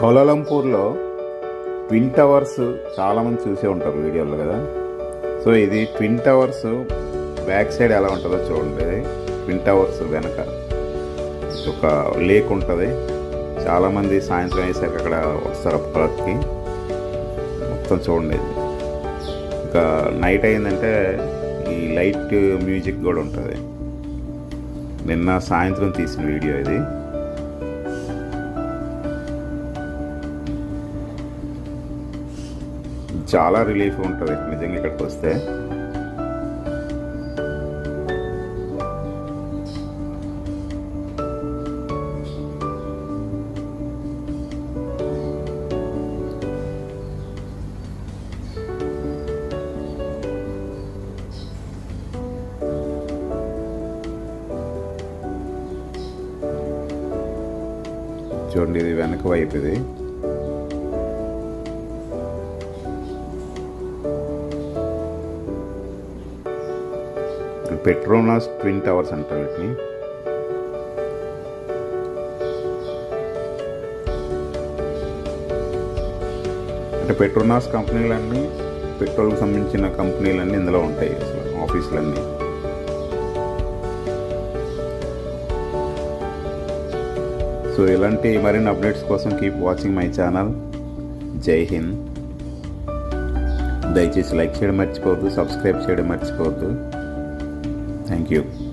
కౌలాలంపూర్లో twin towers చాలామంది చూసే ఉంటారు వీడియోలో కదా. సో ఇది ట్విన్ టవర్స్ బ్యాక్ సైడ్ ఎలా ఉంటుందో చూడండి. ట్విన్ టవర్స్ వెనక. ఒక లేక్ ఉంటుంది. చాలామంది సాయంత్రం అయ్యేసరికి అక్కడ వస్తారు పార్క్కి. మొత్తం చూడండి. ఇంకా నైట్ అయిందంటే ఈ లైట్ మ్యూజిక్ కూడా ఉంటుంది. నిన్న సాయంత్రం తీసిన వీడియో ఇది. చాలా రిలీఫ్ ఉంటుంది నిజంగా ఇక్కడికి వస్తే. చూడండి ఇది వెనక వైపు ఇది. పెట్రోనాస్ ట్విన్ టవర్స్ అంటారు వీటిని. అంటే పెట్రోనాస్ కంపెనీలన్నీ పెట్రోల్కి సంబంధించిన కంపెనీలన్నీ ఇందులో ఉంటాయి అసలు ఆఫీసులన్నీ. సో ఇలాంటి మరిన్ని అప్డేట్స్ కోసం కీప్ వాచింగ్ మై ఛానల్. జై హింద్. దయచేసి లైక్ చేయడం మర్చిపోవద్దు సబ్స్క్రైబ్ చేయడం మర్చిపోవద్దు. Thank you.